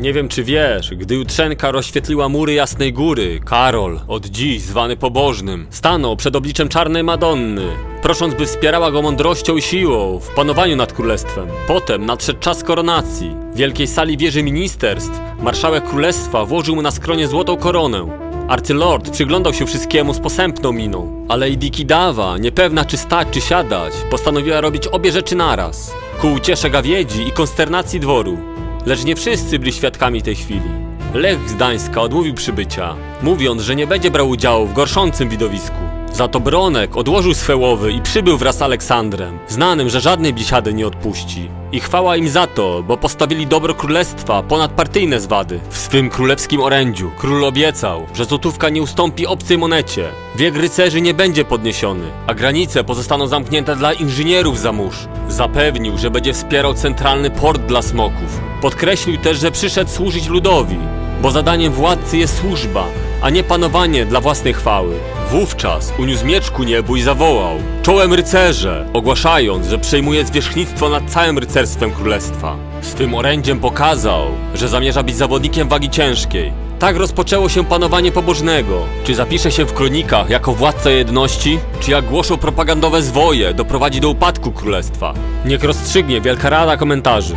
Nie wiem czy wiesz, gdy Jutrzenka rozświetliła mury Jasnej Góry, Karol, od dziś zwany pobożnym, stanął przed obliczem Czarnej Madonny, prosząc by wspierała go mądrością i siłą w panowaniu nad królestwem. Potem nadszedł czas koronacji. W wielkiej sali wieży ministerstw marszałek królestwa włożył mu na skronie złotą koronę. Arcylord przyglądał się wszystkiemu z posępną miną, ale i Dikidawa, niepewna czy stać czy siadać, postanowiła robić obie rzeczy naraz. Ku uciesze gawiedzi i konsternacji dworu. Lecz nie wszyscy byli świadkami tej chwili. Lech z Gdańska odmówił przybycia, mówiąc, że nie będzie brał udziału w gorszącym widowisku. Za to Bronek odłożył swe łowy i przybył wraz z Aleksandrem, znanym, że żadnej blisiady nie odpuści. I chwała im za to, bo postawili dobro królestwa ponad partyjne zwady. W swym królewskim orędziu król obiecał, że złotówka nie ustąpi obcej monecie. Wiek rycerzy nie będzie podniesiony, a granice pozostaną zamknięte dla inżynierów za mórz. Zapewnił, że będzie wspierał centralny port dla smoków. Podkreślił też, że przyszedł służyć ludowi, bo zadaniem władcy jest służba, a nie panowanie dla własnej chwały. Wówczas uniósł miecz ku niebu i zawołał Czołem rycerze! Ogłaszając, że przejmuje zwierzchnictwo nad całym rycerstwem królestwa. Swym orędziem pokazał, że zamierza być zawodnikiem wagi ciężkiej. Tak rozpoczęło się panowanie pobożnego. Czy zapisze się w kronikach jako władca jedności, czy jak głoszą propagandowe zwoje doprowadzi do upadku królestwa? Niech rozstrzygnie Wielka Rada komentarzy.